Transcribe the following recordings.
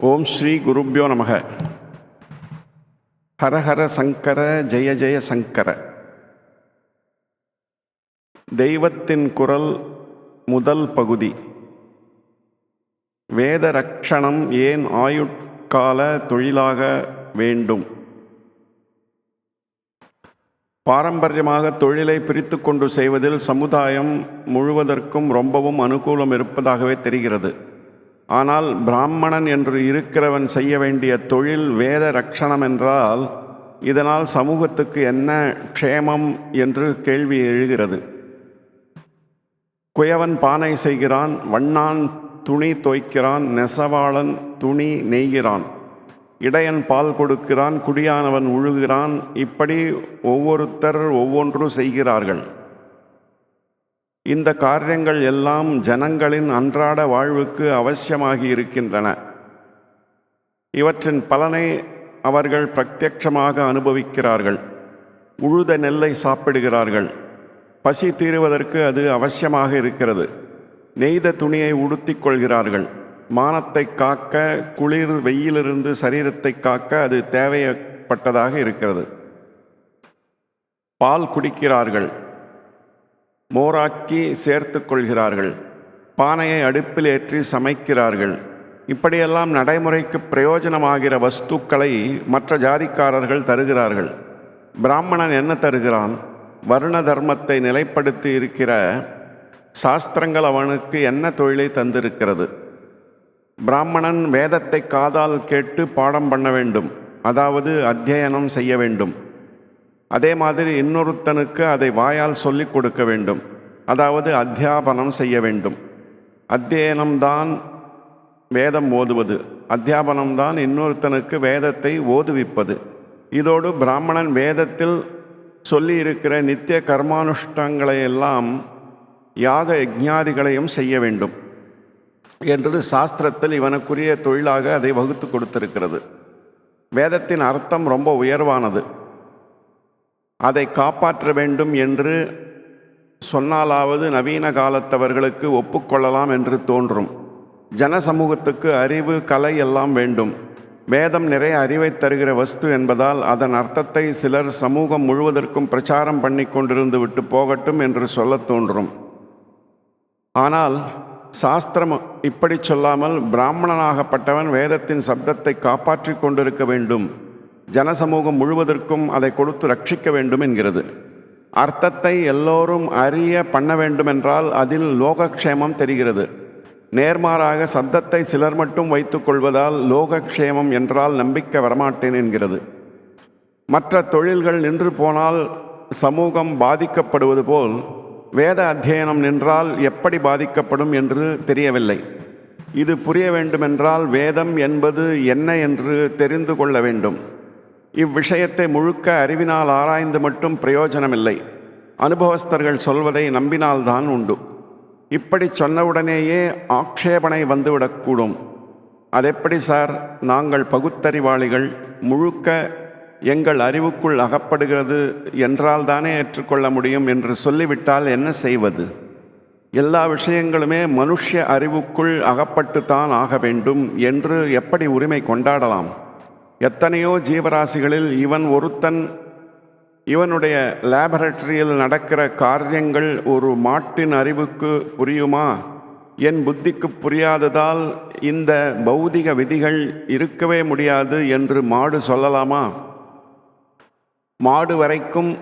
ஓம் ஸ்ரீ குருப்யோ நமக. ஹரஹர சங்கர ஜெய ஜெய சங்கர. தெய்வத்தின் குரல் முதல் பகுதி. வேத ரக்ஷணம் ஏன் ஆயுட்கால தொழிலாக வேண்டும்? பாரம்பரியமாக தொழிலை பிரித்து கொண்டு செய்வதில் சமுதாயம் முழுவதற்கும் ரொம்பவும் அனுகூலம் இருப்பதாகவே தெரிகிறது. ஆனால் பிராமணன் என்று இருக்கிறவன் செய்ய வேண்டிய தொழில் வேத ரக்ஷணம் என்றால் இதனால் சமூகத்துக்கு என்ன க்ஷேமம் என்று கேள்வி எழுகிறது. குயவன் பானை செய்கிறான் வண்ணான் துணி தோய்க்கிறான் நெசவாளன் துணி நெய்கிறான். இடையன் பால் கொடுக்கிறான் குடியானவன் உழுகிறான். இப்படி ஒவ்வொருத்தர் ஒவ்வொன்று செய்கிறார்கள். இந்த காரியங்கள் எல்லாம் ஜனங்களின் அன்றாட வாழ்வுக்கு அவசியமாகி இருக்கின்றன. இவற்றின் பலனை அவர்கள் பிரத்யட்சமாக அனுபவிக்கிறார்கள். உழுத நெல்லை சாப்பிடுகிறார்கள். பசி தீருவதற்கு அது அவசியமாக இருக்கிறது. நெய்த துணியை உடுத்திக் கொள்கிறார்கள். மானத்தை காக்க குளிர் வெயிலிருந்து சரீரத்தை காக்க அது தேவைப்பட்டதாக இருக்கிறது. பால் குடிக்கிறார்கள். மோராக்கி சேர்த்து கொள்கிறார்கள் பானையை அடுப்பில் ஏற்றி சமைக்கிறார்கள். இப்படியெல்லாம் நடைமுறைக்கு பிரயோஜனமாகிற வஸ்துக்களை மற்ற ஜாதிக்காரர்கள் தருகிறார்கள். பிராமணன் என்ன தருகிறான்? வருண தர்மத்தை நிலைப்படுத்தி இருக்கிற சாஸ்திரங்கள் அவனுக்கு என்ன தொழிலை தந்திருக்கிறது? பிராமணன் வேதத்தை காதால் கேட்டு பாடம் பண்ண வேண்டும். அதாவது அத்தியனம் செய்ய வேண்டும். அதே மாதிரி இன்னொருத்தனுக்கு அதை வாயால் சொல்லிக் கொடுக்க வேண்டும். அதாவது அத்தியாபனம் செய்ய வேண்டும். அத்தியனம்தான் வேதம் ஓதுவது. அத்தியாபனம்தான் இன்னொருத்தனுக்கு வேதத்தை ஓதுவிப்பது. இதோடு பிராமணன் வேதத்தில் சொல்லி இருக்கிற நித்திய கர்மானுஷ்டங்களை எல்லாம் யாக யஜ்ஞாதிகளையும் செய்ய வேண்டும். என்று சாஸ்திரத்தில் இவனுக்குரிய தொழிலாக அதை வகுத்து கொடுத்திருக்கிறது. வேதத்தின் அர்த்தம் ரொம்ப உயர்வானது. அதை காப்பாற்ற வேண்டும் என்று சொன்னாலாவது நவீன காலத்தவர்களுக்கு ஒப்புக்கொள்ளலாம் என்று தோன்றும். ஜன சமூகத்துக்கு அறிவு கலை எல்லாம் வேண்டும். வேதம் நிறைய அறிவை தருகிற வஸ்து என்பதால் அதன் அர்த்தத்தை சிலர் சமூகம் முழுவதற்கும் பிரச்சாரம் பண்ணி கொண்டிருந்து விட்டு போகட்டும் என்று சொல்லத் தோன்றும். ஆனால் சாஸ்திரம் இப்படி சொல்லாமல் பிராமணனாகப்பட்டவன் வேதத்தின் சப்தத்தை காப்பாற்றி கொண்டிருக்க வேண்டும். ஜனசமூகம் முழுவதற்கும் அதை கொடுத்து ரட்சிக்க வேண்டும் என்கிறது அர்த்தத்தை எல்லோரும் அறிய பண்ண வேண்டுமென்றால் அதில் லோகக்ஷேமம் தெரிகிறது. நேர்மாறாக சப்தத்தை சிலர் மட்டும் வைத்துக் கொள்வதால் லோகக்ஷேமம் என்றால் நம்பிக்கை வரமாட்டேன் என்கிறது. மற்ற தொழில்கள் நின்று போனால் சமூகம் பாதிக்கப்படுவது போல் வேத அத்தியனம் நின்றால் எப்படி பாதிக்கப்படும் என்று தெரியவில்லை. இது புரிய வேண்டுமென்றால் வேதம் என்பது என்ன என்று தெரிந்து கொள்ள வேண்டும். இவ்விஷயத்தை முழுக்க அறிவினால் ஆராய்ந்து மட்டும் பிரயோஜனமில்லை. அனுபவஸ்தர்கள் சொல்வதை நம்பினால்தான் உண்டு. இப்படி சொன்னவுடனேயே ஆக்ஷேபனை வந்துவிடக்கூடும். அதெப்படி சார்? நாங்கள் பகுத்தறிவாளிகள் முழுக்க எங்கள் அறிவுக்குள் அகப்படுகிறது என்றால் தானே ஏற்றுக்கொள்ள முடியும் என்று சொல்லிவிட்டால் என்ன செய்வது? எல்லா விஷயங்களுமே மனுஷ அறிவுக்குள் அகப்பட்டுத்தான் ஆக வேண்டும் என்று எப்படி உரிமை கொண்டாடலாம்? எத்தனையோ ஜீவராசிகளில் இவன் ஒருத்தன். இவனுடைய லேபரட்டரியில் நடக்கிற காரியங்கள் ஒரு மாட்டின் அறிவுக்கு புரியுமா? என் புத்திக்கு புரியாததால் இந்த பௌதிக விதிகள் இருக்கவே முடியாது என்று மாடு சொல்லலாமா? மாடு வரைக்கும்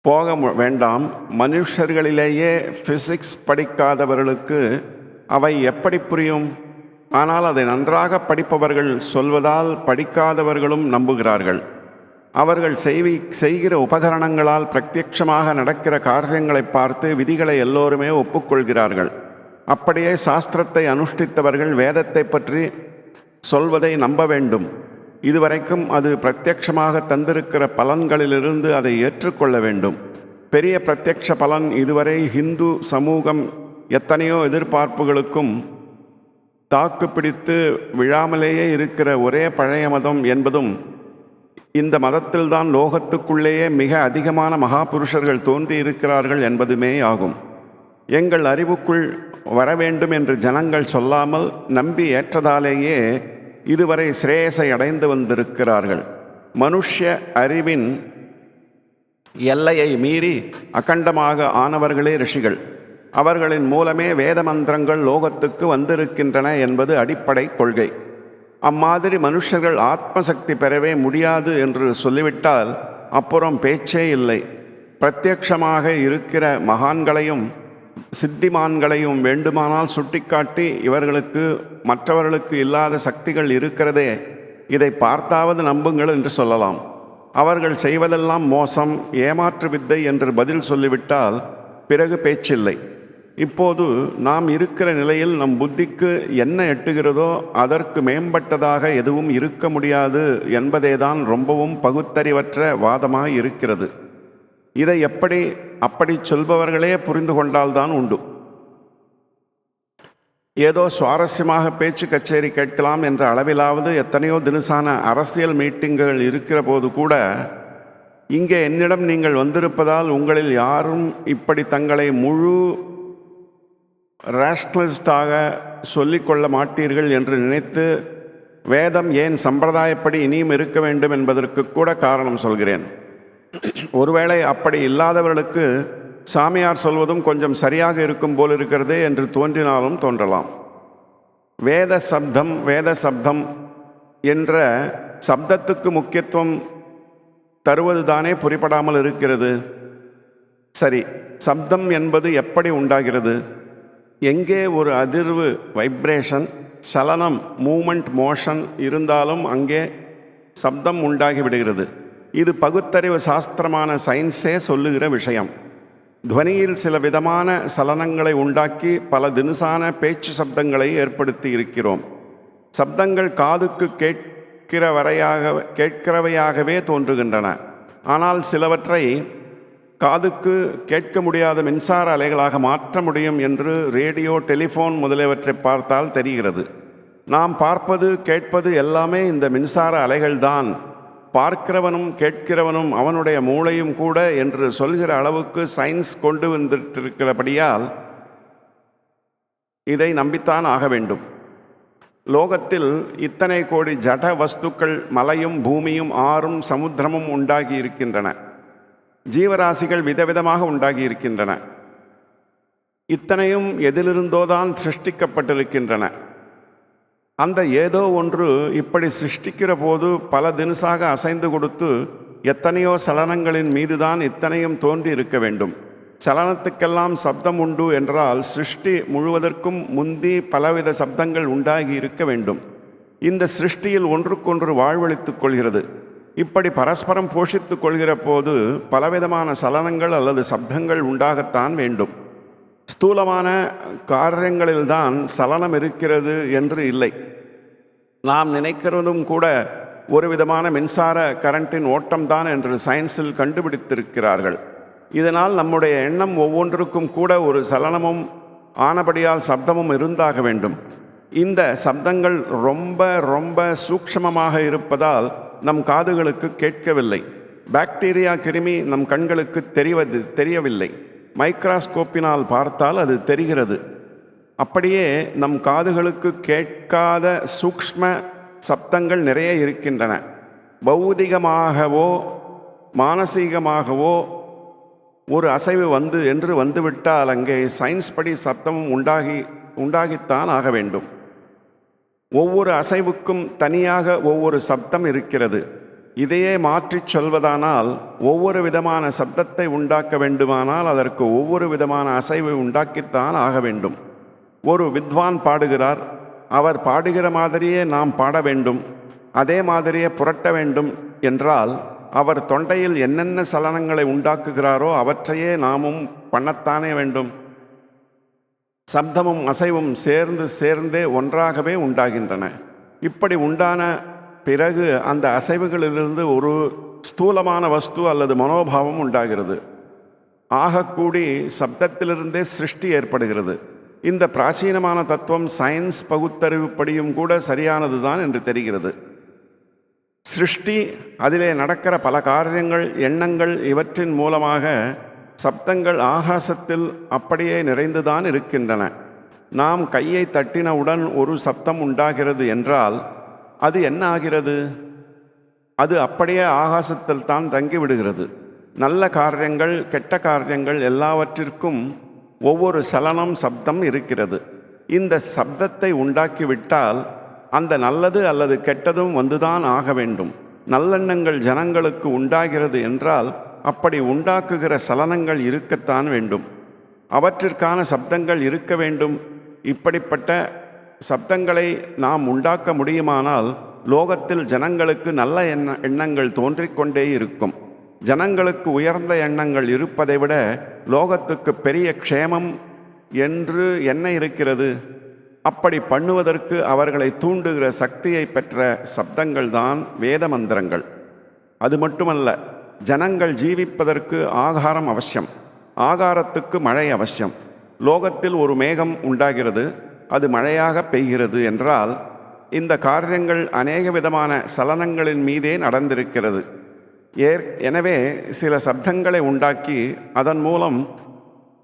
போக வேண்டாம். மனுஷர்களிலேயே ஃபிசிக்ஸ் படிக்காதவர்களுக்கு அவை எப்படி புரியும்? ஆனால் அதை நன்றாக படிப்பவர்கள் சொல்வதால் படிக்காதவர்களும் நம்புகிறார்கள். அவர்கள் செய்வி செய்கிற உபகரணங்களால் பிரத்யட்சமாக நடக்கிற காரியங்களை பார்த்து விதிகளை எல்லோருமே ஒப்புக்கொள்கிறார்கள். அப்படியே சாஸ்திரத்தை அனுஷ்டித்தவர்கள் வேதத்தை பற்றி சொல்வதை நம்ப வேண்டும். இதுவரைக்கும் அது பிரத்யட்சமாக தந்திருக்கிற பலன்களிலிருந்து அதை ஏற்றுக்கொள்ள வேண்டும். பெரிய பிரத்யட்ச பலன் இதுவரை ஹிந்து சமூகம் எத்தனையோ எதிர்பார்ப்புகளுக்கும் தாக்கு பிடித்து விழாமலேயே இருக்கிற ஒரே பழைய மதம் என்பதும் இந்த மதத்தில்தான் லோகத்துக்குள்ளேயே மிக அதிகமான மகாபுருஷர்கள் தோன்றியிருக்கிறார்கள் என்பதுமே ஆகும். எங்கள் அறிவுக்குள் வர வேண்டும் என்று ஜனங்கள் சொல்லாமல் நம்பி ஏற்றதாலேயே இதுவரை சிரேயசை அடைந்து வந்திருக்கிறார்கள். மனுஷ்ய அறிவின் எல்லையை மீறி அகண்டமாக ஆனவர்களே ரிஷிகள். அவர்களின் மூலமே வேத மந்திரங்கள் லோகத்துக்கு வந்திருக்கின்றன என்பது அடிப்படை கொள்கை. அம்மாதிரி மனுஷர்கள் ஆத்மசக்தி பெறவே முடியாது என்று சொல்லிவிட்டால் அப்புறம் பேச்சே இல்லை. பிரத்யக்ஷமாக இருக்கிற மகான்களையும் சித்திமான்களையும் வேண்டுமானால் சுட்டிக்காட்டி இவர்களுக்கு மற்றவர்களுக்கு இல்லாத சக்திகள் இருக்கிறதே இதை பார்த்தாவது நம்புங்கள் என்று சொல்லலாம். அவர்கள் செய்வதெல்லாம் மோசம் ஏமாற்று வித்தை என்று பதில் சொல்லிவிட்டால் பிறகு பேச்சில்லை. இப்போது நாம் இருக்கிற நிலையில் நம் புத்திக்கு என்ன எட்டுகிறதோ அதற்கு மேம்பட்டதாக எதுவும் இருக்க முடியாது என்பதேதான் ரொம்பவும் பகுத்தறிவற்ற வாதமாக இருக்கிறது. இதை எப்படி அப்படி சொல்பவர்களே புரிந்து கொண்டால்தான் உண்டு. ஏதோ சுவாரஸ்யமாக பேச்சு கச்சேரி கேட்கலாம் என்ற அளவிலாவது எத்தனையோ தினசான அரசியல் மீட்டிங்குகள் இருக்கிற போது கூட இங்கே என்னிடம் நீங்கள் வந்திருப்பதால் உங்களில் யாரும் இப்படி தங்களை முழு ரேஷ்னலிஸ்டாக சொல்லிக்கொள்ள மாட்டீர்கள் என்று நினைத்து வேதம் ஏன் சம்பிரதாயப்படி இனியும் இருக்க வேண்டும் என்பதற்கு கூட காரணம் சொல்கிறேன். ஒருவேளை அப்படி இல்லாதவர்களுக்கு சாமியார் சொல்வதும் கொஞ்சம் சரியாக இருக்கும் போல் இருக்கிறதே என்று தோன்றினாலும் தோன்றலாம். வேத சப்தம் வேத சப்தம் என்ற சப்தத்துக்கு முக்கியத்துவம் தருவதுதானே புரிபடாமல் இருக்கிறது. சரி சப்தம் என்பது எப்படி உண்டாகிறது? எங்கே ஒரு அதிர்வு வைப்ரேஷன் சலனம் மூமெண்ட் மோஷன் இருந்தாலும் அங்கே சப்தம் உண்டாகி விடுகிறது. இது பகுத்தறிவு சாஸ்திரமான சயின்ஸே சொல்லுகிற விஷயம். துவனியில் சில விதமான சலனங்களை உண்டாக்கி பல தினுசான பேச்சு சப்தங்களை ஏற்படுத்தி இருக்கிறோம். சப்தங்கள் காதுக்கு கேட்கிற வரையாக கேட்கிறவையாகவே தோன்றுகின்றன. ஆனால் சிலவற்றை காதுக்கு கேட்க முடியாத மின்சார அலைகளாக மாற்ற முடியும் என்று ரேடியோ டெலிஃபோன் முதலியவற்றை பார்த்தால் தெரிகிறது. நாம் பார்ப்பது கேட்பது எல்லாமே இந்த மின்சார அலைகள்தான். பார்க்கிறவனும் கேட்கிறவனும் அவனுடைய மூளையும் கூட என்று சொல்கிற அளவுக்கு சயின்ஸ் கொண்டு வந்துட்டிருக்கிறபடியால் இதை நம்பித்தான் ஆக வேண்டும். லோகத்தில் இத்தனை கோடி ஜட வஸ்துக்கள் மலையும் பூமியும் ஆறும் சமுத்திரமும் உண்டாகி இருக்கின்றன. ஜீவராசிகள் விதவிதமாக உண்டாகி இருக்கின்றன இத்தனையும் எதிலிருந்தோதான் சிருஷ்டிக்கப்பட்டிருக்கின்றன. அந்த ஏதோ ஒன்று இப்படி சிருஷ்டிக்கிற போது பல தினசாக அசைந்து கொடுத்து எத்தனையோ சலனங்களின் மீதுதான் இத்தனையும் தோன்றி இருக்க வேண்டும். சலனத்துக்கெல்லாம் சப்தம் உண்டு என்றால் சிருஷ்டி முழுவதற்கும் முந்தி பலவித சப்தங்கள் உண்டாகி இருக்க வேண்டும். இந்த சிருஷ்டியில் ஒன்றுக்கொன்று வாழ்வழித்துக் கொள்கிறது. இப்படி பரஸ்பரம் போஷித்து கொள்கிற போது பலவிதமான சலனங்கள் அல்லது சப்தங்கள் உண்டாகத்தான் வேண்டும். ஸ்தூலமான காரியங்களில்தான் சலனம் இருக்கிறது என்று இல்லை. நாம் நினைக்கிறதும் கூட ஒரு விதமான மின்சார கரண்ட்டின் ஓட்டம்தான் என்று சயின்ஸில் கண்டுபிடித்திருக்கிறார்கள். இதனால் நம்முடைய எண்ணம் ஒவ்வொன்றுக்கும் கூட ஒரு சலனமும் ஆனபடியால் சப்தமும் இருந்தாக வேண்டும். இந்த சப்தங்கள் ரொம்ப ரொம்ப சூக்ஷமமாக இருப்பதால் நம் காதுகளுக்கு கேட்கவில்லை. பாக்டீரியா கிருமி நம் கண்களுக்கு தெரிவது தெரியவில்லை. மைக்ராஸ்கோப்பினால் பார்த்தால் அது தெரிகிறது. அப்படியே நம் காதுகளுக்கு கேட்காத சூக்ஷ்ம சப்தங்கள் நிறைய இருக்கின்றன. பௌதிகமாகவோ மானசீகமாகவோ ஒரு அசைவு வந்து என்று வந்துவிட்டால் அங்கே சயின்ஸ் படி சப்தமும் உண்டாகி உண்டாகித்தான் ஆக வேண்டும். ஒவ்வொரு அசைவுக்கும் தனியாக ஒவ்வொரு சப்தம் இருக்கிறது. இதையே மாற்றிச் சொல்வதானால் ஒவ்வொரு விதமான சப்தத்தை உண்டாக்க வேண்டுமானால் அதற்கு ஒவ்வொரு விதமான அசைவை உண்டாக்கித்தான் ஆக வேண்டும். ஒரு வித்வான் பாடுகிறார். அவர் பாடுகிற மாதிரியே நாம் பாட வேண்டும். அதே மாதிரியே புரட்ட வேண்டும் என்றால் அவர் தொண்டையில் என்னென்ன சலனங்களை உண்டாக்குகிறாரோ அவற்றையே நாமும் பண்ணத்தானே வேண்டும். சப்தமும் அசைவும் சேர்ந்து சேர்ந்தே ஒன்றாகவே உண்டாகின்றன. இப்படி உண்டான பிறகு அந்த அசைவுகளிலிருந்து ஒரு ஸ்தூலமான வஸ்து அல்லது மனோபாவம் உண்டாகிறது. ஆகக்கூடி சப்தத்திலிருந்தே சிருஷ்டி ஏற்படுகிறது. இந்த பிராச்சீனமான தத்துவம் சயின்ஸ் பகுத்தறிவுப்படியும் கூட சரியானது தான் என்று தெரிகிறது. சிருஷ்டி அதிலே நடக்கிற பல காரியங்கள் எண்ணங்கள் இவற்றின் மூலமாக சப்தங்கள் ஆகாசத்தில் அப்படியே நிறைந்துதான் இருக்கின்றன. நாம் கையை தட்டினவுடன் ஒரு சப்தம் உண்டாகிறது என்றால் அது என்ன ஆகிறது? அது அப்படியே ஆகாசத்தில் தான் தங்கிவிடுகிறது நல்ல காரியங்கள் கெட்ட காரியங்கள் எல்லாவற்றிற்கும் ஒவ்வொரு சலனம் சப்தம் இருக்கிறது. இந்த சப்தத்தை உண்டாக்கிவிட்டால் அந்த நல்லது அல்லது கெட்டதும் வந்துதான் ஆக வேண்டும். நல்லெண்ணங்கள் ஜனங்களுக்கு உண்டாகிறது என்றால் அப்படி உண்டாக்குகிற சலனங்கள் இருக்கத்தான் வேண்டும். அவற்றிற்கான சப்தங்கள் இருக்க வேண்டும். இப்படிப்பட்ட சப்தங்களை நாம் உண்டாக்க முடியுமானால் லோகத்தில் ஜனங்களுக்கு நல்ல எண்ண எண்ணங்கள் தோன்றிக்கொண்டே இருக்கும். ஜனங்களுக்கு உயர்ந்த எண்ணங்கள் இருப்பதை விட லோகத்துக்கு பெரிய க்ஷேமம் என்று என்ன இருக்கிறது? அப்படி பண்ணுவதற்கு அவர்களை தூண்டுகிற சக்தியை பெற்ற சப்தங்கள் தான் வேத மந்திரங்கள். அது மட்டுமல்ல ஜனங்கள் ஜீவிப்பதற்கு ஆகாரம் அவசியம். ஆகாரத்துக்கு மழை அவசியம். லோகத்தில் ஒரு மேகம் உண்டாகிறது அது மழையாக பெய்கிறது என்றால் இந்த காரியங்கள் அநேக விதமான சலனங்களின் மீதே நடந்திருக்கிறது. ஏற் எனவே சில சப்தங்களை உண்டாக்கி அதன் மூலம்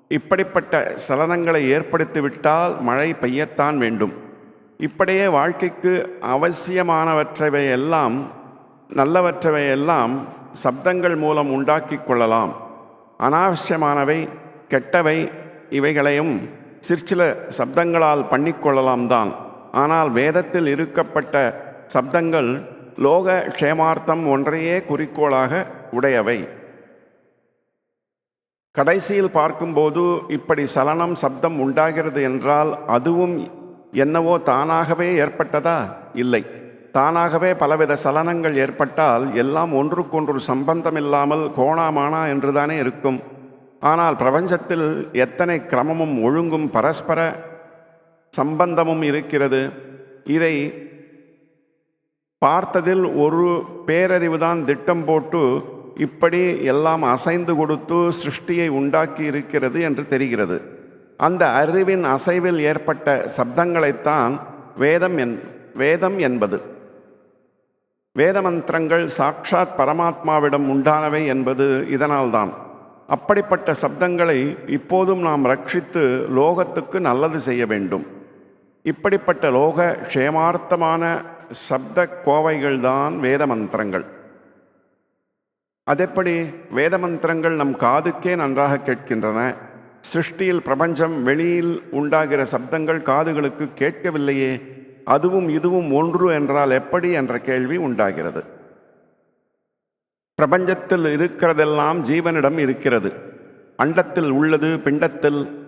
இப்படிப்பட்ட சலனங்களை ஏற்படுத்திவிட்டால் மழை பெய்யத்தான் வேண்டும். இப்படியே வாழ்க்கைக்கு அவசியமானவற்றவை எல்லாம் நல்லவற்றவை எல்லாம் சப்தங்கள் மூலம் உண்டாக்கி கொள்ளலாம். அனாவசியமானவை கெட்டவை இவைகளையும் சிற்சில சப்தங்களால் பண்ணிக்கொள்ளலாம் தான். ஆனால் வேதத்தில் இருக்கப்பட்ட சப்தங்கள் லோக க்ஷேமார்த்தம் ஒன்றையே குறிக்கோளாக உடையவை. கடைசியில் பார்க்கும்போது இப்படி சலனம் சப்தம் உண்டாகிறது என்றால் அதுவும் என்னவோ தானாகவே ஏற்பட்டதா? இல்லை. தானாகவே பலவித சலனங்கள் ஏற்பட்டால் எல்லாம் ஒன்றுக்கொன்று சம்பந்தமில்லாமல் கோணாமானா என்றுதானே இருக்கும். ஆனால் பிரபஞ்சத்தில் எத்தனை கிரமமும் ஒழுங்கும் பரஸ்பர சம்பந்தமும் இருக்கிறது. இதை பார்த்ததில் ஒரு பேரறிவுதான் திட்டம் போட்டு இப்படி எல்லாம் அசைந்து கொடுத்து சிருஷ்டியை உண்டாக்கி இருக்கிறது என்று தெரிகிறது. அந்த அறிவின் அசைவில் ஏற்பட்ட சப்தங்களைத்தான் வேதம் என் வேதம் என்பது. வேத மந்திரங்கள் சாட்சாத் பரமாத்மாவிடம் உண்டானவை என்பது இதனால்தான். அப்படிப்பட்ட சப்தங்களை இப்போதும் நாம் ரட்சித்து லோகத்துக்கு நல்லது செய்ய வேண்டும். இப்படிப்பட்ட லோக க்ஷேமார்த்தமான சப்த கோவைகள்தான் வேத மந்திரங்கள் அதெப்படி வேத மந்திரங்கள் நம் காதுக்கே நன்றாக கேட்கின்றன. சிருஷ்டியில் பிரபஞ்சம் வெளியில் உண்டாகிற சப்தங்கள் காதுகளுக்கு கேட்கவில்லையே. அதுவும் இதுவும் ஒன்று என்றால் எப்படி என்ற கேள்வி உண்டாகிறது. பிரபஞ்சத்தில் இருக்கிறதெல்லாம் ஜீவனிடம் இருக்கிறது. அண்டத்தில் உள்ளது பிண்டத்தில்.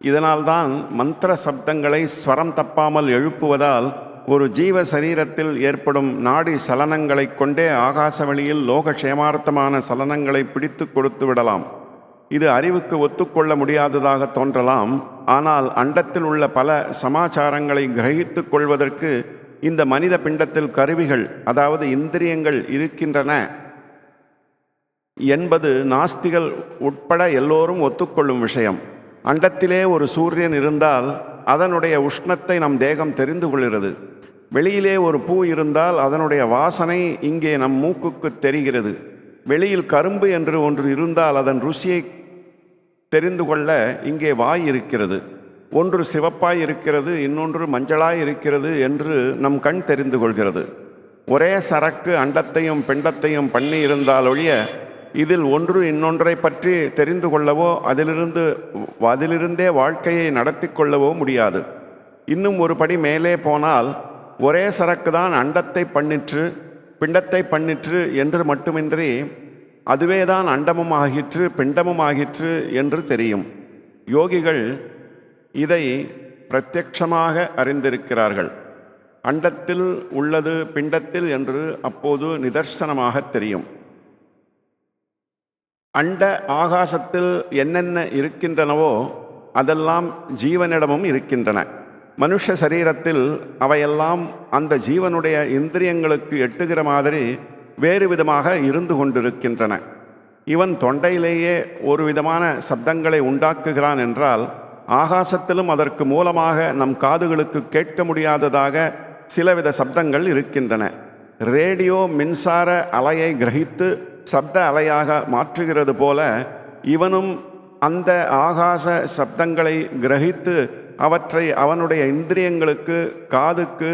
இதனால்தான் மந்திர சப்தங்களை ஸ்வரம் தப்பாமல் எழுப்புவதால் ஒரு ஜீவ சரீரத்தில் ஏற்படும் நாடி சலனங்களைக் கொண்டே ஆகாச வழியில் லோக க்ஷேமார்த்தமான சலனங்களை பிடித்து கொடுத்து விடலாம். இது அறிவுக்கு ஒத்துக்கொள்ள முடியாததாக தோன்றலாம். ஆனால் அண்டத்தில் உள்ள பல சமாச்சாரங்களை கிரகித்து கொள்வதற்கு இந்த மனித பிண்டத்தில் கருவிகள் அதாவது இந்திரியங்கள் இருக்கின்றன என்பது நாஸ்திகள் உட்பட எல்லோரும் ஒத்துக்கொள்ளும் விஷயம். அண்டத்திலே ஒரு சூரியன் இருந்தால் அதனுடைய உஷ்ணத்தை நம் தேகம் தெரிந்து கொள்கிறது. வெளியிலே ஒரு பூ இருந்தால் அதனுடைய வாசனை இங்கே நம் மூக்குக்கு தெரிகிறது. வெளியில் கரும்பு என்று ஒன்று இருந்தால் அதன் ருசியை தெரிந்து கொள்ள இங்கே வாய் இருக்கிறது. ஒன்று சிவப்பாய் இருக்கிறது இன்னொன்று மஞ்சளாய் இருக்கிறது என்று நம் கண் தெரிந்து கொள்கிறது. ஒரே சரக்கு அண்டத்தையும் பிண்டத்தையும் பண்ணி இருந்தால் ஒழிய இதில் ஒன்று இன்னொன்றை பற்றி தெரிந்து கொள்ளவோ அதிலிருந்து அதிலிருந்தே வாழ்க்கையை நடத்தி கொள்ளவோ முடியாது. இன்னும் ஒரு படி மேலே போனால் ஒரே சரக்கு தான் அண்டத்தை பண்ணிற்று பிண்டத்தை பண்ணிற்று என்று மட்டுமின்றி அதுவே தான் அண்டமும் ஆகிற்று பிண்டமும் ஆகிற்று என்று தெரியும். யோகிகள் இதை பிரத்யக்ஷமாக அறிந்திருக்கிறார்கள். அண்டத்தில் உள்ளது பிண்டத்தில் என்று அப்போது நிதர்சனமாக தெரியும். அண்ட ஆகாசத்தில் என்னென்ன இருக்கின்றனவோ அதெல்லாம் ஜீவனிடமும் இருக்கின்றன. மனுஷ சரீரத்தில் அவையெல்லாம் அந்த ஜீவனுடைய இந்திரியங்களுக்கு எட்டுகிற மாதிரி வேறு விதமாக இருந்து கொண்டிருக்கின்றன. இவன் தொண்டையிலேயே ஒரு விதமான சப்தங்களை உண்டாக்குகிறான் என்றால் ஆகாசத்திலும் அதற்கு மூலமாக நம் காதுகளுக்கு கேட்க முடியாததாக சிலவித சப்தங்கள் இருக்கின்றன. ரேடியோ மின்சார அலையை கிரகித்து சப்த அலையாக மாற்றுகிறது போல இவனும் அந்த ஆகாச சப்தங்களை கிரகித்து அவற்றை அவனுடைய இந்திரியங்களுக்கு காதுக்கு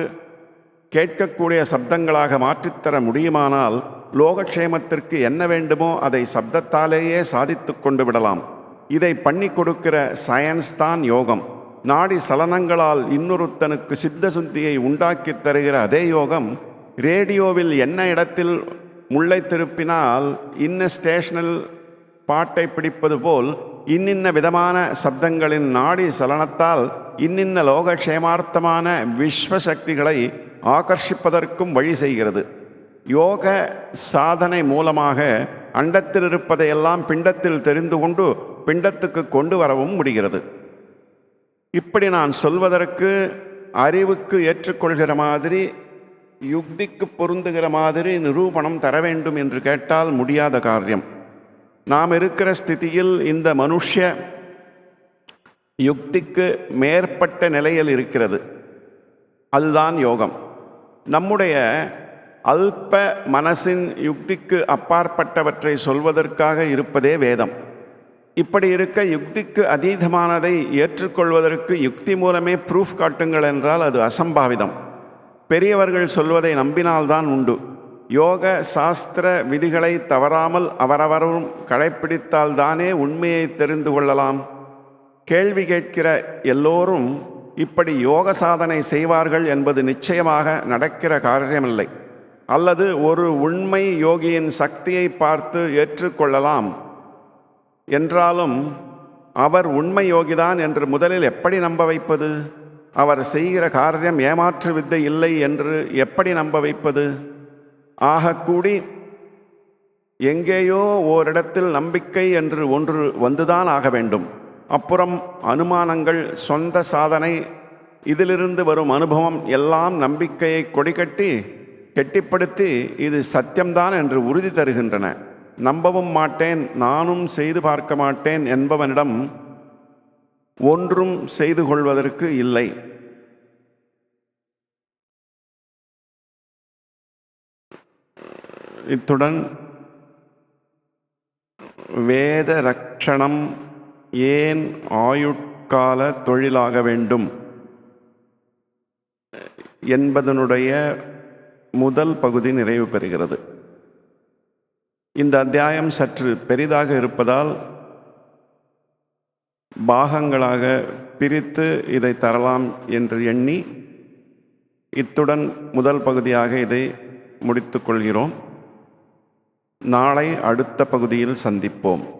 கேட்கக்கூடிய சப்தங்களாக மாற்றித்தர முடியுமானால் லோகக்ஷேமத்திற்கு என்ன வேண்டுமோ அதை சப்தத்தாலேயே சாதித்து கொண்டு விடலாம். இதை பண்ணி கொடுக்கிற சயன்ஸ் தான் யோகம். நாடி சலனங்களால் இன்னொருத்தனுக்கு சித்த சுத்தியை உண்டாக்கி தருகிற அதே யோகம் ரேடியோவில் என்ன இடத்தில் முள்ளை திருப்பினால் இன்ன ஸ்டேஷனில் பாட்டை பிடிப்பது போல் இன்னின்ன விதமான சப்தங்களின் நாடி சலனத்தால் இன்னின்ன லோகக்ஷேமார்த்தமான விஸ்வசக்திகளை ஆகர்ஷிப்பதற்கும் வழி செய்கிறது. யோக சாதனை மூலமாக அண்டத்தில் இருப்பதையெல்லாம் பிண்டத்தில் தெரிந்து கொண்டு பிண்டத்துக்கு கொண்டு வரவும் முடிகிறது. இப்படி நான் சொல்வதற்கு அறிவுக்கு ஏற்றுக்கொள்கிற மாதிரி யுக்திக்கு பொருந்துகிற மாதிரி நிரூபணம் தர வேண்டும் என்று கேட்டால் முடியாத காரியம். நாம் இருக்கிற ஸ்திதியில் இந்த மனுஷ யுக்திக்கு மேற்பட்ட நிலையில் இருக்கிறது. அதுதான் யோகம். நம்முடைய அல்ப மனசின் யுக்திக்கு அப்பாற்பட்டவற்றை சொல்வதற்காக இருப்பதே வேதம். இப்படி இருக்க யுக்திக்கு அதீதமானதை ஏற்றுக்கொள்வதற்கு யுக்தி மூலமே ப்ரூஃப் காட்டுங்கள் என்றால் அது அசம்பாவிதம். பெரியவர்கள் சொல்வதை நம்பினால்தான் உண்டு. யோக சாஸ்திர விதிகளை தவறாமல் அவரவரும் கடைப்பிடித்தால்தானே உண்மையை தெரிந்து கொள்ளலாம். கேள்வி கேட்கிற எல்லோரும் இப்படி யோக சாதனை செய்வார்கள் என்பது நிச்சயமாக நடக்கிற காரியமில்லை. அல்லது ஒரு உண்மை யோகியின் சக்தியை பார்த்து ஏற்றுக்கொள்ளலாம். என்றாலும் அவர் உண்மை யோகிதான் என்று முதலில் எப்படி நம்ப வைப்பது? அவர் செய்கிற காரியம் ஏமாற்று வித்தை இல்லை என்று எப்படி நம்ப வைப்பது? ஆகக்கூடி எங்கேயோ ஓரிடத்தில் நம்பிக்கை என்று ஒன்று வந்துதான் ஆக வேண்டும். அப்புறம் அனுமானங்கள் சொந்த சாதனை இதிலிருந்து வரும் அனுபவம் எல்லாம் நம்பிக்கையை கொடிகட்டி கெட்டிப்படுத்தி இது சத்தியம்தான் என்று உறுதி தருகின்றன. நம்பவும் மாட்டேன் நானும் செய்து பார்க்க மாட்டேன் என்பவனிடம் ஒன்றும் செய்து கொள்வதற்கு இல்லை. இத்துடன் வேத ரக்ஷணம் ஏன் ஆயுட்கால தொழிலாக வேண்டும்? என்பதனுடைய முதல் பகுதி நிறைவு பெறுகிறது. இந்த அத்தியாயம் சற்று பெரிதாக இருப்பதால் பாகங்களாக பிரித்து இதை தரலாம் என்று எண்ணி இத்துடன் முதல் பகுதியாக இதை முடித்துக்கொள்கிறோம் நாளை அடுத்த பகுதியில் சந்திப்போம்.